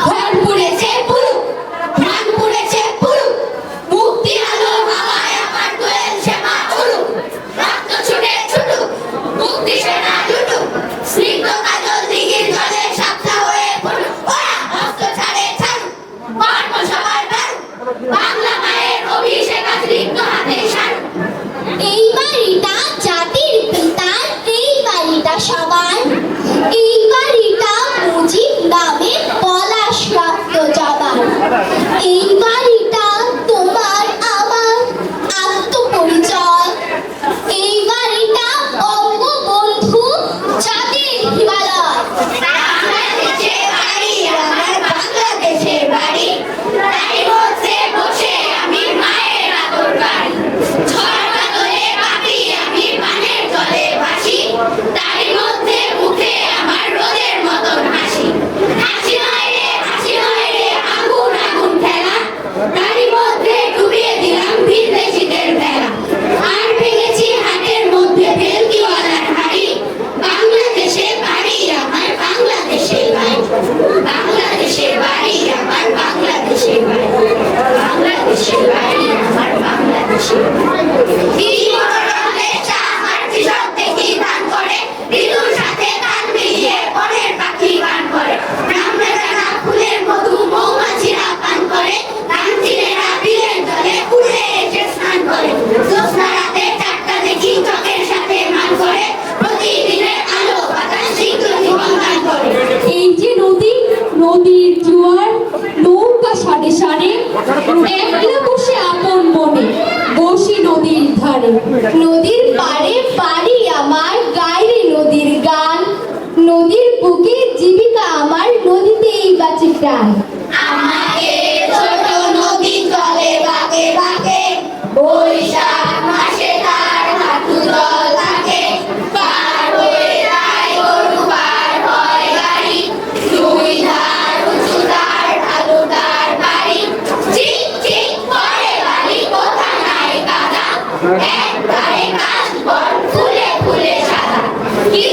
খড় পুড়েছে এইবার একলা বসে আপন বনে বসি নদীর ধারে। নদীর পাড়ে ¿Quién